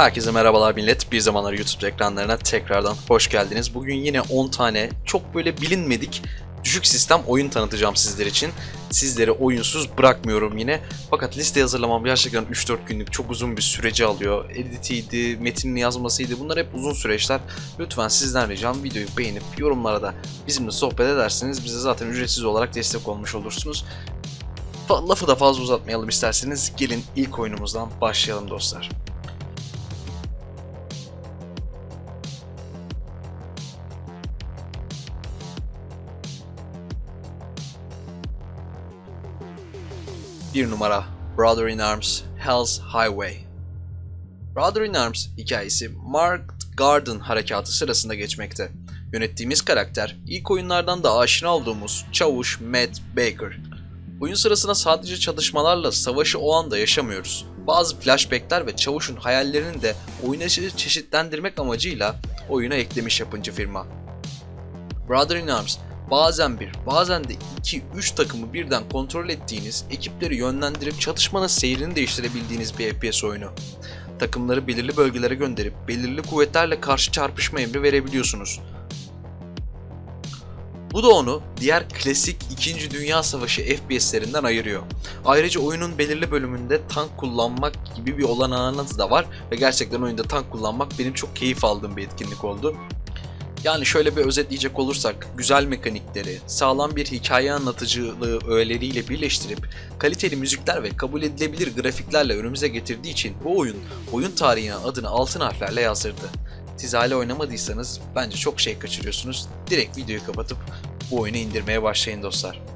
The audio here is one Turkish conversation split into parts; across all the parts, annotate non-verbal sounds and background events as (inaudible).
Herkese merhabalar millet. Bir zamanlar YouTube ekranlarına tekrardan hoş geldiniz. Bugün yine 10 tane çok böyle bilinmedik düşük sistem oyun tanıtacağım sizler için. Sizleri oyunsuz bırakmıyorum yine. Fakat liste hazırlamam gerçekten 3-4 günlük çok uzun bir süreci alıyor. Editiydi, metnin yazmasıydı bunlar hep uzun süreçler. Lütfen sizden ricam videoyu beğenip yorumlara da bizimle sohbet ederseniz bize zaten ücretsiz olarak destek olmuş olursunuz. Lafı da fazla uzatmayalım isterseniz gelin ilk oyunumuzdan başlayalım dostlar. Bir numara Brother in Arms Hell's Highway Brother in Arms hikayesi Mark Garden harekatı sırasında geçmekte. Yönettiğimiz karakter ilk oyunlardan da aşina olduğumuz Çavuş Matt Baker. Oyun sırasında sadece çatışmalarla savaşı o anda yaşamıyoruz. Bazı flashbackler ve Çavuş'un hayallerini de oyuna çe- çeşitlendirmek amacıyla oyuna eklemiş yapımcı firma. Brother in Arms bazen bir, bazen de 2-3 takımı birden kontrol ettiğiniz, ekipleri yönlendirip çatışmanın seyrini değiştirebildiğiniz bir FPS oyunu. Takımları belirli bölgelere gönderip belirli kuvvetlerle karşı çarpışma emri verebiliyorsunuz. Bu da onu diğer klasik 2. Dünya Savaşı FPS'lerinden ayırıyor. Ayrıca oyunun belirli bölümünde tank kullanmak gibi bir olanağınız da var ve gerçekten oyunda tank kullanmak benim çok keyif aldığım bir etkinlik oldu. Yani şöyle bir özetleyecek olursak, güzel mekanikleri, sağlam bir hikaye anlatıcılığı öğeleriyle birleştirip kaliteli müzikler ve kabul edilebilir grafiklerle önümüze getirdiği için bu oyun, oyun tarihine adını altın harflerle yazdırdı. Siz hala oynamadıysanız bence çok şey kaçırıyorsunuz. Direkt videoyu kapatıp bu oyunu indirmeye başlayın dostlar.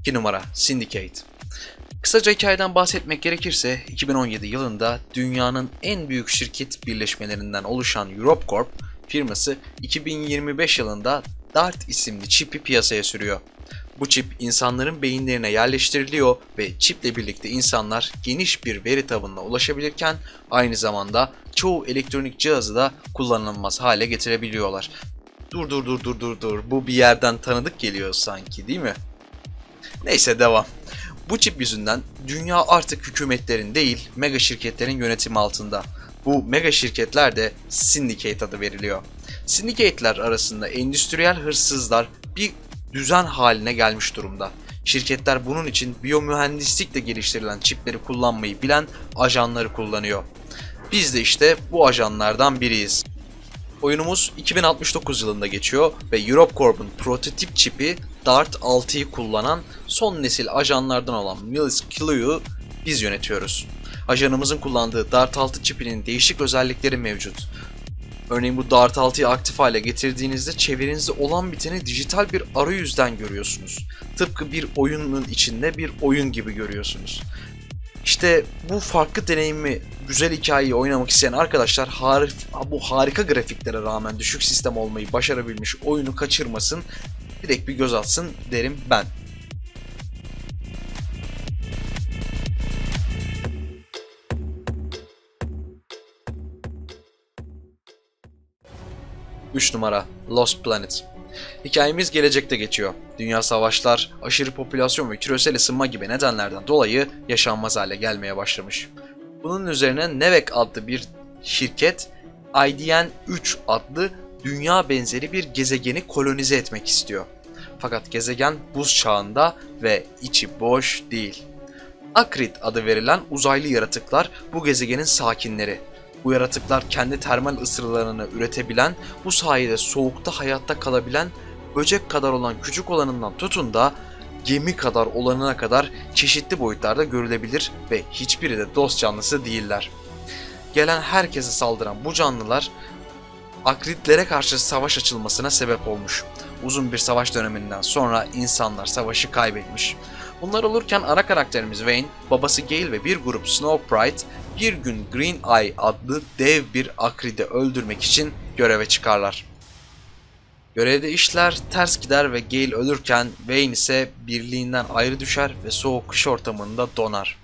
İki numara Syndicate. Kısaca hikayeden bahsetmek gerekirse 2017 yılında dünyanın en büyük şirket birleşmelerinden oluşan EuropeCorp firması 2025 yılında DART isimli çipi piyasaya sürüyor. Bu çip insanların beyinlerine yerleştiriliyor ve çiple birlikte insanlar geniş bir veri tabanına ulaşabilirken aynı zamanda çoğu elektronik cihazı da kullanılmaz hale getirebiliyorlar. Dur dur dur dur dur dur bu bir yerden tanıdık geliyor sanki değil mi? Neyse devam. Bu çip yüzünden dünya artık hükümetlerin değil mega şirketlerin yönetimi altında. Bu mega şirketler de Syndicate adı veriliyor. Syndicate'ler arasında endüstriyel hırsızlar bir düzen haline gelmiş durumda. Şirketler bunun için biyomühendislikle geliştirilen çipleri kullanmayı bilen ajanları kullanıyor. Biz de işte bu ajanlardan biriyiz. Oyunumuz 2069 yılında geçiyor ve EuropeCorp'un prototip çipi DART 6'yı kullanan son nesil ajanlardan olan Milis Killu'yu biz yönetiyoruz. Ajanımızın kullandığı DART 6 çipinin değişik özellikleri mevcut. Örneğin bu Dart 6'yı aktif hale getirdiğinizde çevrenizde olan biteni dijital bir arayüzden görüyorsunuz. Tıpkı bir oyunun içinde bir oyun gibi görüyorsunuz. İşte bu farklı deneyimi, güzel hikayeyi oynamak isteyen arkadaşlar harif, bu harika grafiklere rağmen düşük sistem olmayı başarabilmiş oyunu kaçırmasın, direkt bir göz atsın derim ben. Üç numara Lost Planet. Hikayemiz gelecekte geçiyor. Dünya savaşlar, aşırı popülasyon ve küresel ısınma gibi nedenlerden dolayı yaşanmaz hale gelmeye başlamış. Bunun üzerine Nevek adlı bir şirket IDN-3 adlı dünya benzeri bir gezegeni kolonize etmek istiyor. Fakat gezegen buz çağında ve içi boş değil. Akrit adı verilen uzaylı yaratıklar bu gezegenin sakinleri. Bu yaratıklar kendi termal ısırılarını üretebilen, bu sayede soğukta hayatta kalabilen, böcek kadar olan küçük olanından tutun da gemi kadar olanına kadar çeşitli boyutlarda görülebilir ve hiçbiri de dost canlısı değiller. Gelen herkese saldıran bu canlılar akritlere karşı savaş açılmasına sebep olmuş. Uzun bir savaş döneminden sonra insanlar savaşı kaybetmiş. Bunlar olurken ana karakterimiz Wayne, babası Gale ve bir grup Snow Pride bir gün Green Eye adlı dev bir akride öldürmek için göreve çıkarlar. Görevde işler ters gider ve Gale ölürken Wayne ise birliğinden ayrı düşer ve soğuk kış ortamında donar.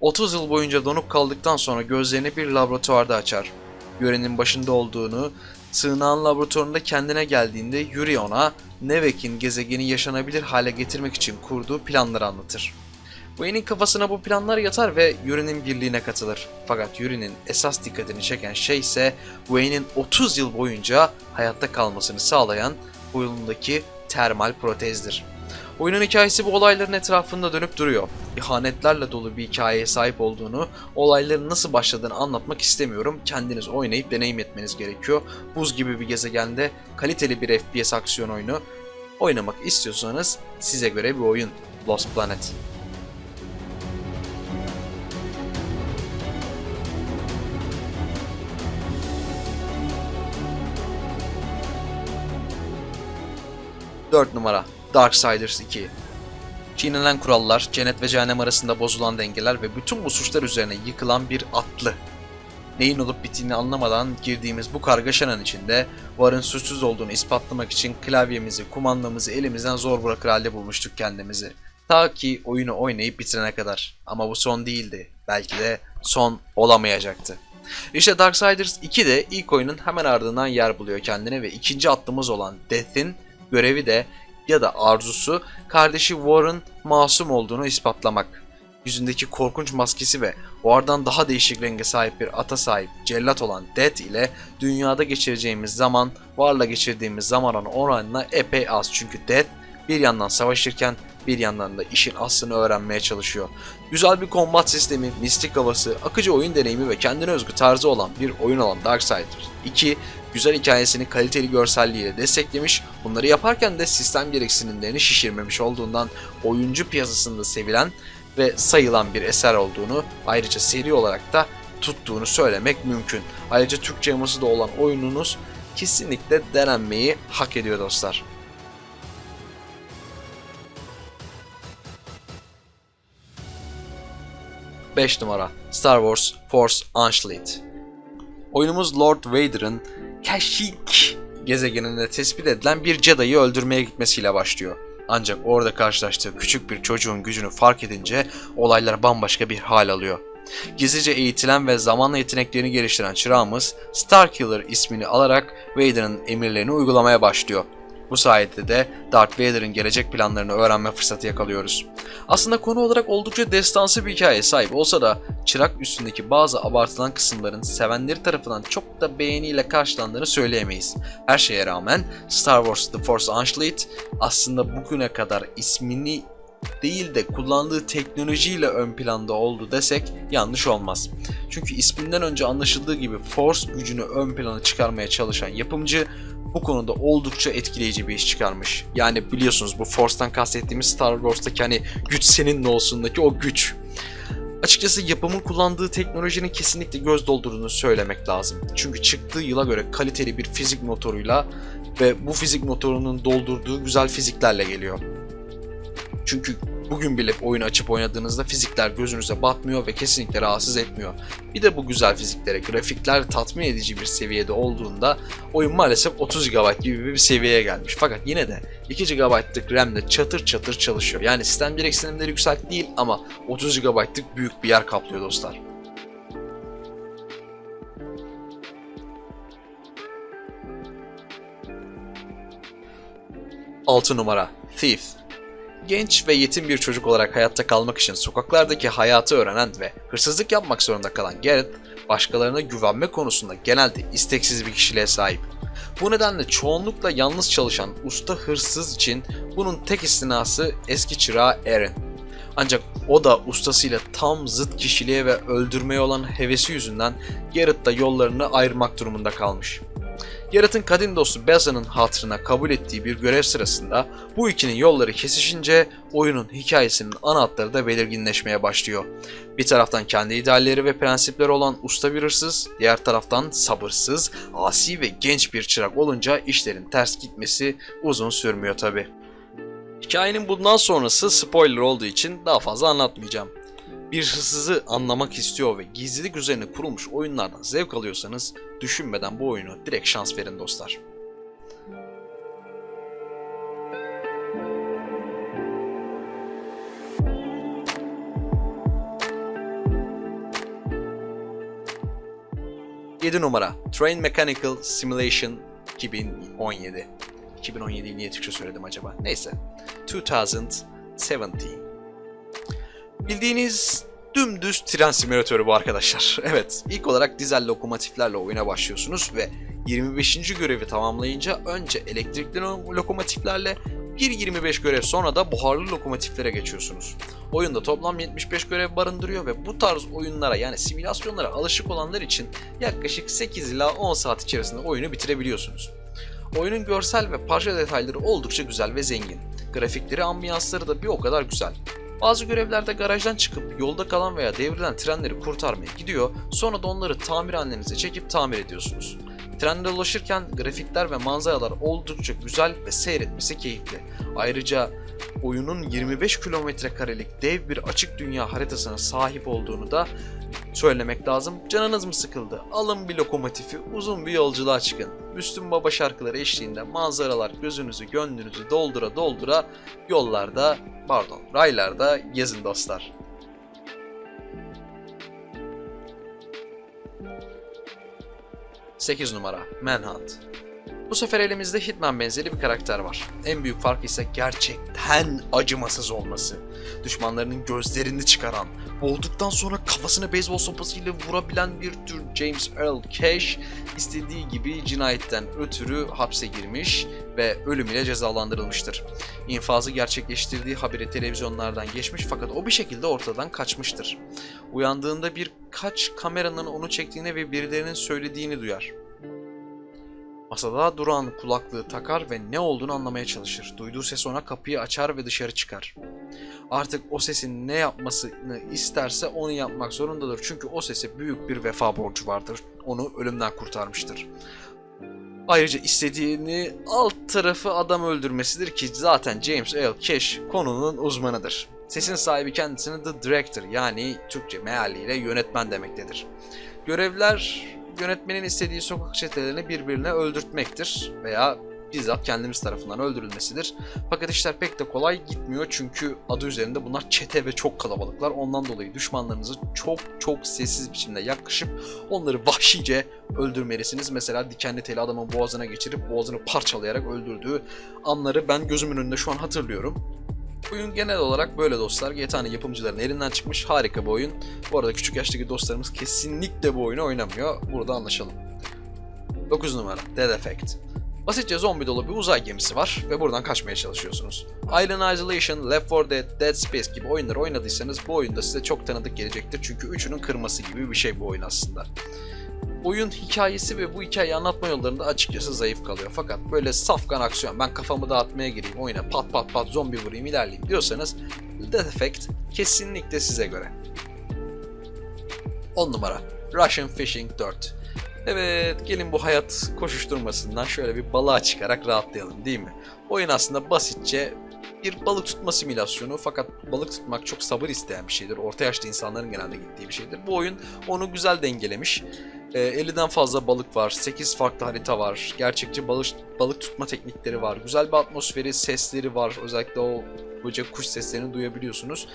30 yıl boyunca donup kaldıktan sonra gözlerini bir laboratuvarda açar. Görenin başında olduğunu Sığınağın laboratuvarında kendine geldiğinde Yuri ona Nevek'in gezegeni yaşanabilir hale getirmek için kurduğu planları anlatır. Wayne'in kafasına bu planlar yatar ve Yuri'nin birliğine katılır. Fakat Yuri'nin esas dikkatini çeken şey ise Wayne'in 30 yıl boyunca hayatta kalmasını sağlayan boynundaki termal protezdir. Oyunun hikayesi bu olayların etrafında dönüp duruyor. İhanetlerle dolu bir hikayeye sahip olduğunu, olayların nasıl başladığını anlatmak istemiyorum. Kendiniz oynayıp deneyim etmeniz gerekiyor. Buz gibi bir gezegende kaliteli bir FPS aksiyon oyunu oynamak istiyorsanız size göre bir oyun. Lost Planet. Dört numara Darksiders 2 Çiğnenen kurallar, cennet ve cehennem arasında bozulan dengeler ve bütün bu suçlar üzerine yıkılan bir atlı. Neyin olup bittiğini anlamadan girdiğimiz bu kargaşanın içinde varın suçsuz olduğunu ispatlamak için klavyemizi, kumandamızı elimizden zor bırakır halde bulmuştuk kendimizi. Ta ki oyunu oynayıp bitirene kadar. Ama bu son değildi. Belki de son olamayacaktı. İşte Darksiders 2 de ilk oyunun hemen ardından yer buluyor kendine ve ikinci attığımız olan Death'in görevi de ya da arzusu kardeşi Warren masum olduğunu ispatlamak. Yüzündeki korkunç maskesi ve War'dan daha değişik renge sahip bir ata sahip cellat olan Death ile dünyada geçireceğimiz zaman War'la geçirdiğimiz zamanın oranına epey az. Çünkü Death bir yandan savaşırken bir yandan da işin aslını öğrenmeye çalışıyor. Güzel bir kombat sistemi, mistik havası, akıcı oyun deneyimi ve kendine özgü tarzı olan bir oyun olan Darksiders 2 güzel hikayesini kaliteli görselliğiyle desteklemiş. Bunları yaparken de sistem gereksinimlerini şişirmemiş olduğundan oyuncu piyasasında sevilen ve sayılan bir eser olduğunu ayrıca seri olarak da tuttuğunu söylemek mümkün. Ayrıca Türkçe yaması da olan oyununuz kesinlikle denenmeyi hak ediyor dostlar. Beş numara Star Wars Force Unleashed Oyunumuz Lord Vader'ın Kashyyyk gezegeninde tespit edilen bir Jedi'yi öldürmeye gitmesiyle başlıyor. Ancak orada karşılaştığı küçük bir çocuğun gücünü fark edince olaylar bambaşka bir hal alıyor. Gizlice eğitilen ve zamanla yeteneklerini geliştiren çırağımız Starkiller ismini alarak Vader'ın emirlerini uygulamaya başlıyor. Bu sayede de Darth Vader'ın gelecek planlarını öğrenme fırsatı yakalıyoruz. Aslında konu olarak oldukça destansı bir hikaye sahip olsa da çırak üstündeki bazı abartılan kısımların sevenleri tarafından çok da beğeniyle karşılandığını söyleyemeyiz. Her şeye rağmen Star Wars The Force Unleashed aslında bugüne kadar ismini değil de kullandığı teknolojiyle ön planda oldu desek yanlış olmaz. Çünkü isminden önce anlaşıldığı gibi Force gücünü ön plana çıkarmaya çalışan yapımcı bu konuda oldukça etkileyici bir iş çıkarmış. Yani biliyorsunuz bu Force'tan kastettiğimiz Star Wars'taki hani güç seninle olsundaki o güç. Açıkçası yapımın kullandığı teknolojinin kesinlikle göz doldurduğunu söylemek lazım. Çünkü çıktığı yıla göre kaliteli bir fizik motoruyla ve bu fizik motorunun doldurduğu güzel fiziklerle geliyor. Çünkü bugün bile oyunu açıp oynadığınızda fizikler gözünüze batmıyor ve kesinlikle rahatsız etmiyor. Bir de bu güzel fiziklere, grafikler tatmin edici bir seviyede olduğunda oyun maalesef 30 GB gibi bir seviyeye gelmiş. Fakat yine de 2 GB'lık RAM'le çatır çatır çalışıyor. Yani sistem gereksinimleri yüksek değil ama 30 GB'lık büyük bir yer kaplıyor dostlar. Altı numara Thief Genç ve yetim bir çocuk olarak hayatta kalmak için sokaklardaki hayatı öğrenen ve hırsızlık yapmak zorunda kalan Garrett, başkalarına güvenme konusunda genelde isteksiz bir kişiliğe sahip. Bu nedenle çoğunlukla yalnız çalışan usta hırsız için bunun tek istinası eski çırağı Aaron. Ancak o da ustasıyla tam zıt kişiliğe ve öldürmeye olan hevesi yüzünden Garrett'la yollarını ayırmak durumunda kalmış. Yarat'ın kadim dostu Beza'nın hatırına kabul ettiği bir görev sırasında bu ikinin yolları kesişince oyunun hikayesinin ana hatları da belirginleşmeye başlıyor. Bir taraftan kendi idealleri ve prensipleri olan usta bir hırsız, diğer taraftan sabırsız, asi ve genç bir çırak olunca işlerin ters gitmesi uzun sürmüyor tabi. Hikayenin bundan sonrası spoiler olduğu için daha fazla anlatmayacağım bir hırsızı anlamak istiyor ve gizlilik üzerine kurulmuş oyunlardan zevk alıyorsanız düşünmeden bu oyunu direkt şans verin dostlar. 7 numara Train Mechanical Simulation 2017. 2017'yi niye Türkçe söyledim acaba? Neyse. 2017. Bildiğiniz dümdüz tren simülatörü bu arkadaşlar. (laughs) Evet, ilk olarak dizel lokomotiflerle oyuna başlıyorsunuz ve 25. görevi tamamlayınca önce elektrikli lo- lokomotiflerle 1.25 görev sonra da buharlı lokomotiflere geçiyorsunuz. Oyunda toplam 75 görev barındırıyor ve bu tarz oyunlara yani simülasyonlara alışık olanlar için yaklaşık 8 ila 10 saat içerisinde oyunu bitirebiliyorsunuz. Oyunun görsel ve parça detayları oldukça güzel ve zengin. Grafikleri, ambiyansları da bir o kadar güzel. Bazı görevlerde garajdan çıkıp yolda kalan veya devrilen trenleri kurtarmaya gidiyor, sonra da onları tamirhanenize çekip tamir ediyorsunuz. Trende dolaşırken grafikler ve manzaralar oldukça güzel ve seyretmesi keyifli. Ayrıca oyunun 25 kilometre karelik dev bir açık dünya haritasına sahip olduğunu da söylemek lazım. Canınız mı sıkıldı? Alın bir lokomotifi, uzun bir yolculuğa çıkın. Müslüm Baba şarkıları eşliğinde manzaralar gözünüzü, gönlünüzü doldura doldura yollarda, pardon, raylarda gezin dostlar. Sekiz numara Manhunt. Bu sefer elimizde Hitman benzeri bir karakter var. En büyük fark ise gerçekten acımasız olması. Düşmanlarının gözlerini çıkaran, boğduktan sonra kafasını beyzbol sopasıyla vurabilen bir tür James Earl Cash istediği gibi cinayetten ötürü hapse girmiş ve ölüm ile cezalandırılmıştır. İnfazı gerçekleştirdiği haberi televizyonlardan geçmiş fakat o bir şekilde ortadan kaçmıştır. Uyandığında birkaç kameranın onu çektiğini ve birilerinin söylediğini duyar. Masada duran kulaklığı takar ve ne olduğunu anlamaya çalışır. Duyduğu ses ona kapıyı açar ve dışarı çıkar. Artık o sesin ne yapmasını isterse onu yapmak zorundadır. Çünkü o sese büyük bir vefa borcu vardır. Onu ölümden kurtarmıştır. Ayrıca istediğini alt tarafı adam öldürmesidir ki zaten James L. Cash konunun uzmanıdır. Sesin sahibi kendisini The Director yani Türkçe mealiyle yönetmen demektedir. Görevler yönetmenin istediği sokak çetelerini birbirine öldürtmektir veya bizzat kendimiz tarafından öldürülmesidir. Fakat işler pek de kolay gitmiyor çünkü adı üzerinde bunlar çete ve çok kalabalıklar. Ondan dolayı düşmanlarınızı çok çok sessiz biçimde yaklaşıp onları vahşice öldürmelisiniz. Mesela dikenli teli adamın boğazına geçirip boğazını parçalayarak öldürdüğü anları ben gözümün önünde şu an hatırlıyorum. Oyun genel olarak böyle dostlar. GTA'nın yapımcıların elinden çıkmış harika bir oyun. Bu arada küçük yaştaki dostlarımız kesinlikle bu oyunu oynamıyor. Burada anlaşalım. 9 numara Dead Effect. Basitçe zombi dolu bir uzay gemisi var ve buradan kaçmaya çalışıyorsunuz. Island Isolation, Left 4 Dead, Dead Space gibi oyunları oynadıysanız bu oyunda size çok tanıdık gelecektir çünkü üçünün kırması gibi bir şey bu oyun aslında. Oyun hikayesi ve bu hikayeyi anlatma yollarında açıkçası zayıf kalıyor. Fakat böyle safkan aksiyon, ben kafamı dağıtmaya gireyim, oyuna pat pat pat zombi vurayım, ilerleyeyim diyorsanız Death Effect kesinlikle size göre. 10 numara Russian Fishing 4 Evet, gelin bu hayat koşuşturmasından şöyle bir balığa çıkarak rahatlayalım değil mi? Oyun aslında basitçe bir balık tutma simülasyonu fakat balık tutmak çok sabır isteyen bir şeydir. Orta yaşlı insanların genelde gittiği bir şeydir. Bu oyun onu güzel dengelemiş. E, 50'den fazla balık var, 8 farklı harita var, gerçekçi balık, balık tutma teknikleri var, güzel bir atmosferi, sesleri var. Özellikle o böcek kuş seslerini duyabiliyorsunuz.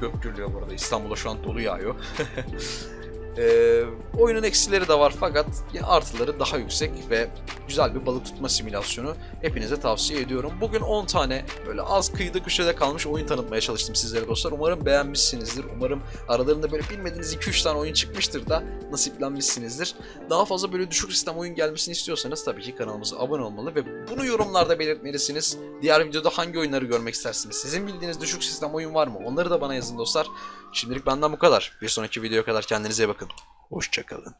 Gök gürlüyor bu arada. İstanbul'a şu an dolu yağıyor. (laughs) Ee, oyunun eksileri de var fakat artıları daha yüksek ve güzel bir balık tutma simülasyonu hepinize tavsiye ediyorum. Bugün 10 tane böyle az kıyıda köşede kalmış oyun tanıtmaya çalıştım sizlere dostlar. Umarım beğenmişsinizdir. Umarım aralarında böyle bilmediğiniz 2-3 tane oyun çıkmıştır da nasiplenmişsinizdir. Daha fazla böyle düşük sistem oyun gelmesini istiyorsanız tabii ki kanalımıza abone olmalı ve bunu yorumlarda belirtmelisiniz. Diğer videoda hangi oyunları görmek istersiniz? Sizin bildiğiniz düşük sistem oyun var mı? Onları da bana yazın dostlar. Şimdilik benden bu kadar. Bir sonraki videoya kadar kendinize iyi bakın. Hoşçakalın.